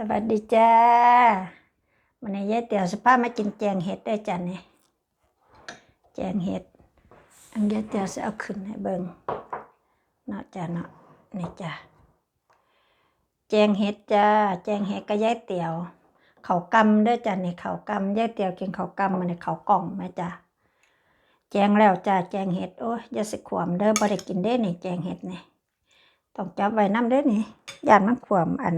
สวัสดีจ้าวันนี้ยายเตี๋ยวสภาพมากินแจงเห็ดได้จ้ะเนี่ยแจงเห็ดอันยายเตี๋ยวจะเอาขึ้นให้เบิ่งเนาะจ้ะเนาะนี่จ้ะแจงเห็ดจ้าแจงเห็ดก็ยายเตี๋ยวเขากำเด้จ้ะเนี่ยเขากำยายเตี๋ยวกินเขากำมันนี่เขากล่องไหมจ้ะแจงแล้วจ้าแจงเห็ดโอ้ยยาสิขวมเด้อบ่ได้กินเด้เนี่ยแจงเห็ดเนี่ยต้องจับไว้น้ำเด้อนี่ยานมันขวมอัน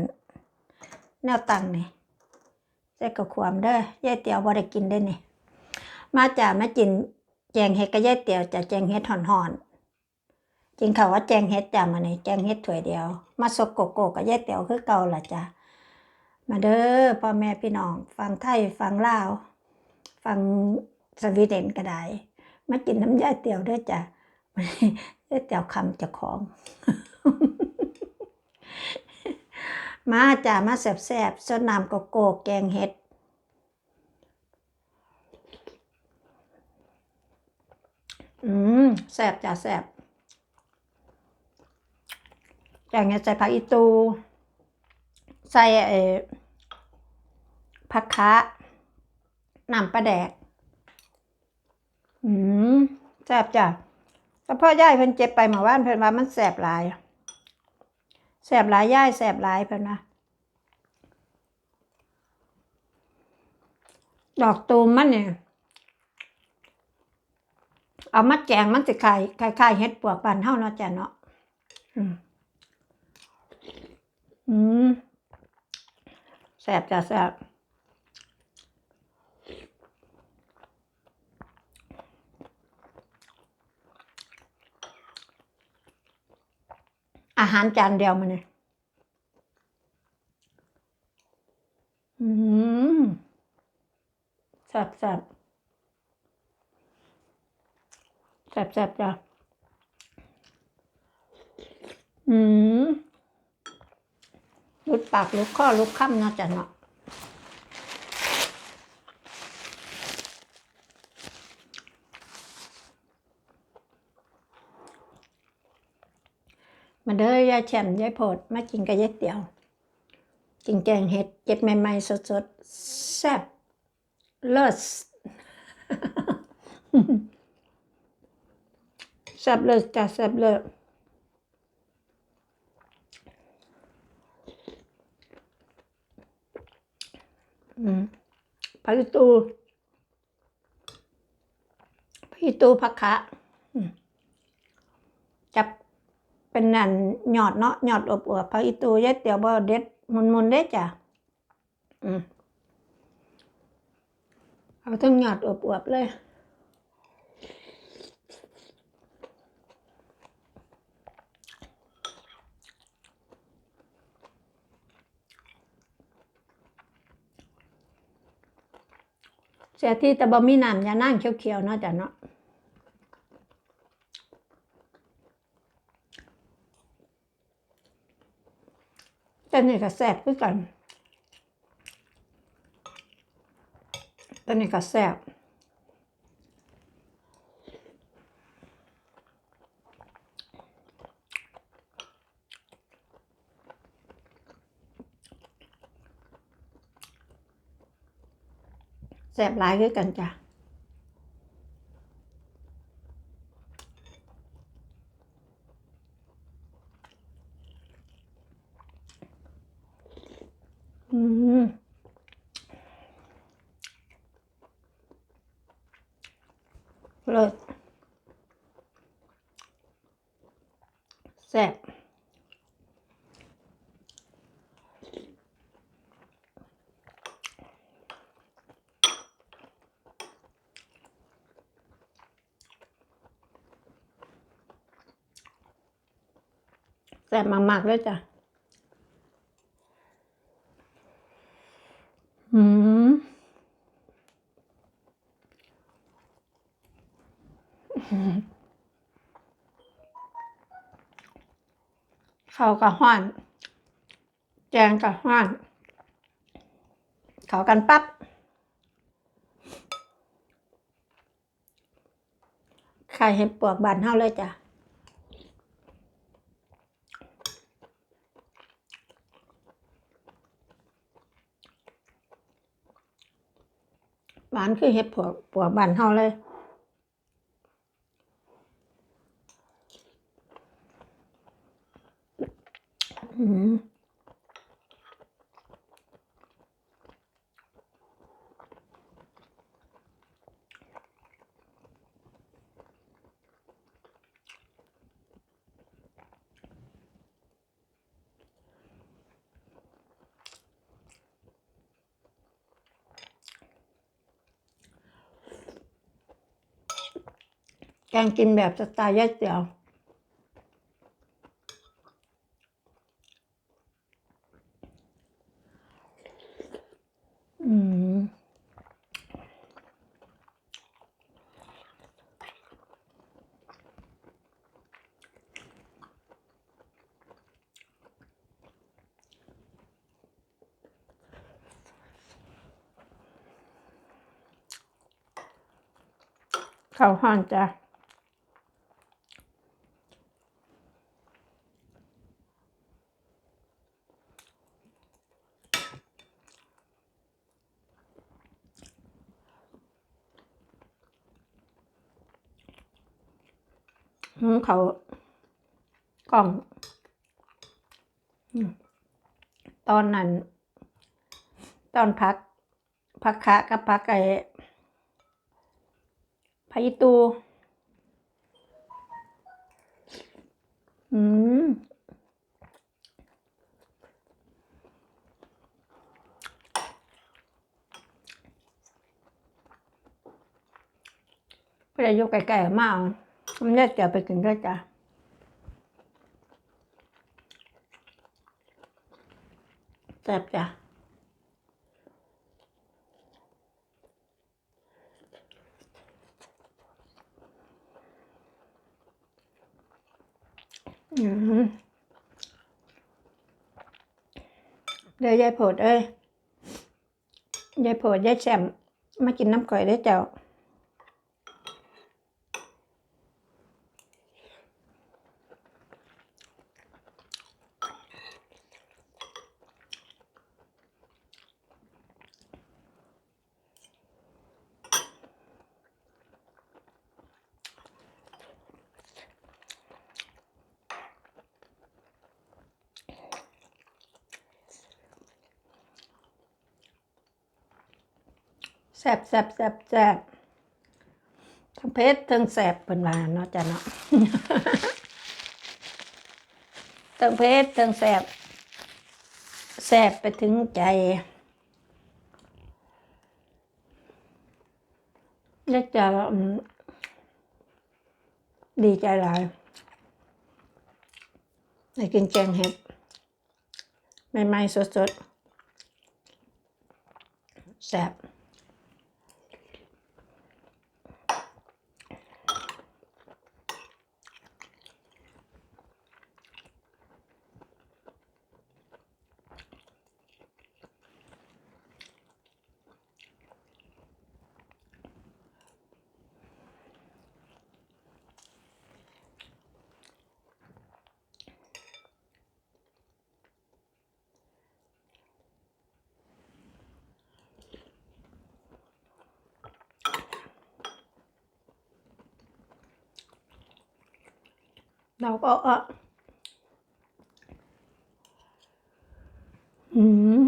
แนวตังนี่ใส่กับความเด้อยายเตี๋ยวบ่ได้กินได้นี่ มาจ่ามากินแจงเฮ็ดกับยายเตี๋ยวจะแจงเฮ็ดห่อนๆจริงค่ะว่าแจงเฮ็ดจ้ามานี่แจงเฮ็ดถ้วยเดียว มาสกโกโกกับยายเตี๋ยวคือเก่าล่ะจ้ะมาเด้อพ่อแม่พี่น้องฟังไทยฟังลาวฟังสวีเดนก็ได้ มากินน้ำยายเตี๋ยวด้อจ้ะยายเตี๋ยวคำจะของ มาจ้ามาแสบๆสดน้ำโกโก้แกงเห็ดอืมแสบจ้าแสบแกงเห็ดใส่ผักอีตู ใส่เอผักคะน้ำปลาแดก อืมแสบจ้ะแต่พ่อย่ายเพิ่นเจ็บไปเมื่อวานเพิ่นว่ามันแสบหลาย แสบหลายย่ายแสบหลายเพิ่นะดอกตูมมันเนี่ยเอามาแกงมันสิคล้ายคล้ายเฮ็ดปวกปันเท่าเนาะจ้ะเนาะอืมอืมแสบจ้ะแสบ อาหารจานเดียวมันเนี่ยอืมแซ่บแซ่บแซ่บแซ่บจ้ะอืมลุดปากลุดข้อลุดค่ำเนาะจ๊ะเนาะ มาเด้อยายแฉมยายโพดมากินกับยายเตี๋ยว กินแกงเห็ดเจ็ดใหม่ๆสดๆแซ่บเลิศแซ่บเลยจ้ะแซ่บเลยอืมผักตูผักตูผักคะจับ เป็นนั่นหยอดเนาะหยอดอบอวบผักอีตูยายเตียวบ่เด็ดมุนมุนๆเด้จ้ะอืมเอาทั้งหยอดอบอวบเลยเสียที่แต่บ่มีน้ำยานั่งเขียวๆเนาะจ้ะเนาะ แต่นี่ก็แซ่บคือกันแต่นี่ก็แซ่บแซ่บหลายคือกันจ้ะอืมเลิศแซ่บ แซ่บมากๆเลยจ้ะ อืมเขากับห้อน แจงกับห้อน เขากันปั๊บไข่เห็ดปวกบานเท่าเลยจ้ะ หวาน คือเห็ดปวกปวกบ้านเฮาเลย อืม แกงกินแบบสไตล์ยายเตี๋ยว อืมข้าวห้อนจ้ะ อืมเขากล่อง ตอนนั้น ตอนพัก พักคะกับพักไอ้พายตู อืมเพื่ออยู่ไกลๆมาก มันจะเจียวไปกินด้วยจ้ะแซ่บจ้ะเดี๋ยวยายโผดเอ้ยยายโผดยายแซมมากินน้ำก่อยได้เจ้า แซ่บแซ่บแซ่บแซ่บทั้งเพชรทั้งแซ่บเป็นว่าเนาะจ้ะเนาะทั้งเพชรทั้งแซ่บแซ่บไปถึงใจอยากจะอืมดีใจหลายได้กินแกงเห็ดใหม่ๆสดๆแซ่บ เราก็เอออืม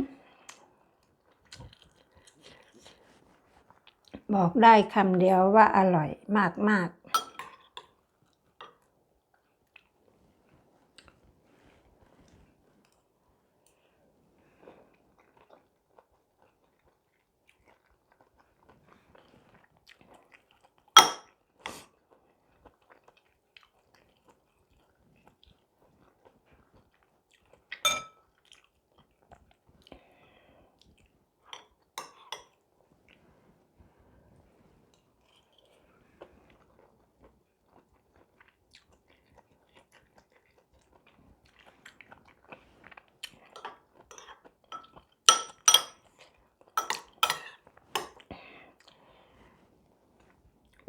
บอกได้คำเดียวว่าอร่อยมากม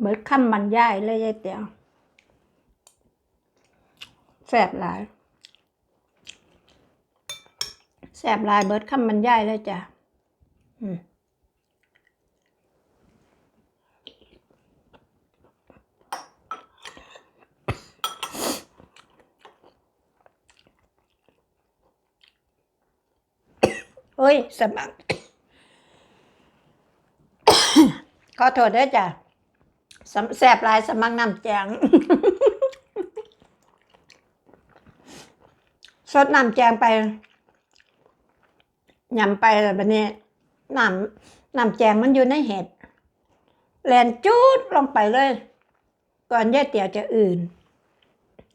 เบิดคำบรรยายเลยยายเตียวแสบหลายแสบหลายเบิดคำบรรยายเลยจ้ะเฮ้ยสมัคขอโทษด้วยจ้ะ แสบลายสมัครน้ำแจงสดน้ำแจงไปยำไปแล้วบัดนี้น้ำน้ำแจงมันอยู่ในเห็ดแลนจูดลงไปเลย ก่อนแยายเตี๋ยวจะอื่น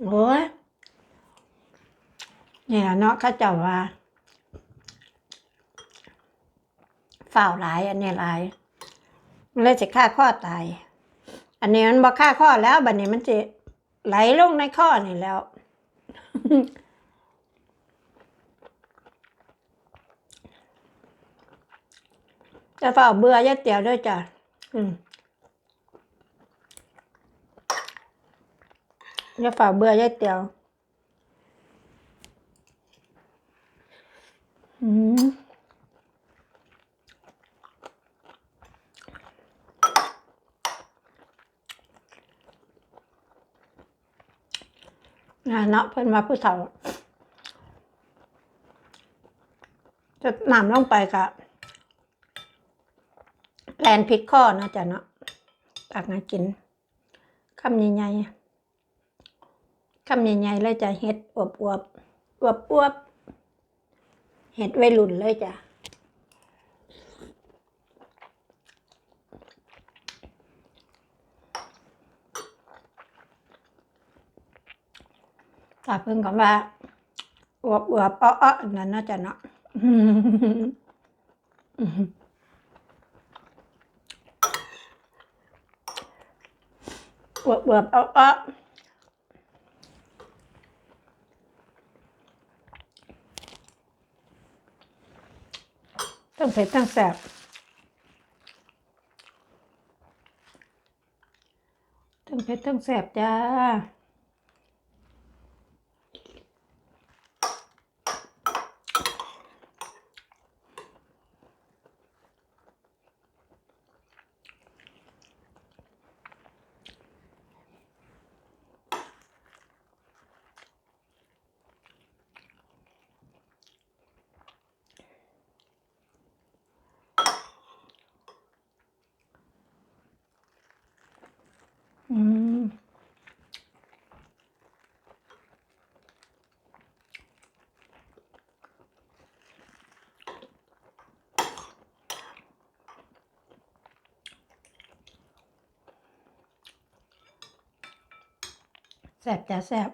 โอ้ยนี่ละเนาะข้าเจ้าว่าฝ่าวหลายอันนี้หลายมันเลยจะฆ่าข้อตาย อันนี้มันบอกฆ่าข้อแล้วบัดนี้มันจะไหลลงในข้อนี่แล้ว จะฝ่าเบื่อยายเตี๋ยวด้วยจ้ะจะฝ่าเบื่อยายเตี๋ยว อืมงาน เนาะเพิ่นว่าผู้เฒ่าจะนำลงไปกะแลนพริกข้อเนาะจ้ะเนาะตักมากินคำใหญ่ๆคำใหญ่ๆเลยจ้ะเห็ดอวบอวบอวบอวบเห็ดไวยรุ่นเลยจ้ะ ถ้าเพิ่งก็ว่าอวบอวบอ้อๆนั่นเนาจะเนาะบวบเอาเอาต้องเผ็ดต้องแสบต้องเผ็ดต้องแสบจ้า อืม แสบจ้ะแสบ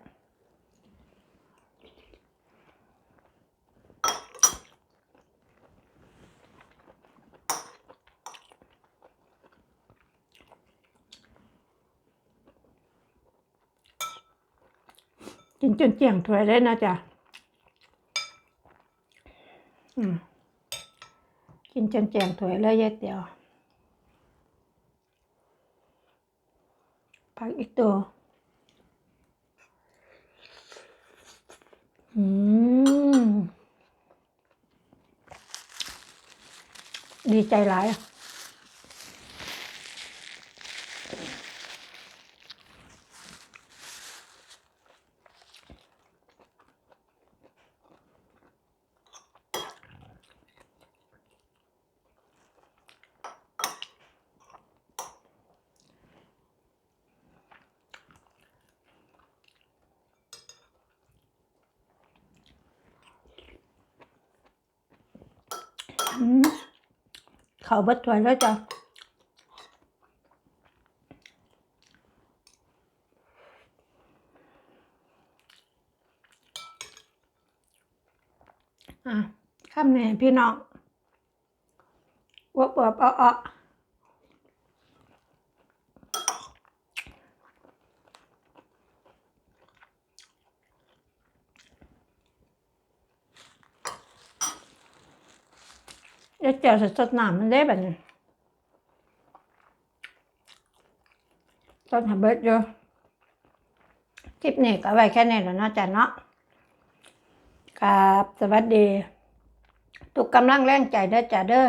กินจนเจียงถ้วยเลยนะจ๊ะกินจนเจียงถ้วยเลยยายเตียวพักอีกตัว อืม ดีใจหลายอะอืม เขาบัดถวยแล้วจ้ะอะข้ามแน่พี่น้องวบวบเอาเอาเดี๋ยวเจียวสดๆน้ำมันได้แบบนี้ต้นหาเบิดอยู่คลิปนี้ก็ไว้แค่นี้แล้วนาะจ้ะเนาะครับสวัสดี ทุกกำลังแรงใจเด้อจ้ะเด้อ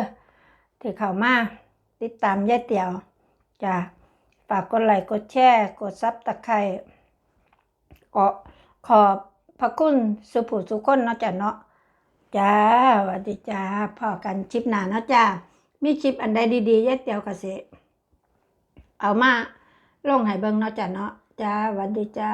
ที่เข้ามาติดตามยายเตียวจ้ะฝากกดไลค์กดแชร์กดซับตะไคร้ก็ขอบพระคุณสุผู้สุคนเนาะจ้ะเนาะ จ้าสวัสดีจ้าพ่อกันชิปหนาเนาะจ้ามีชิปอันใดดีๆยัดเตียวกสิเอามาลงให้เบิ่งเนาะจ้าเนาะจ้าสวัสดีจ้า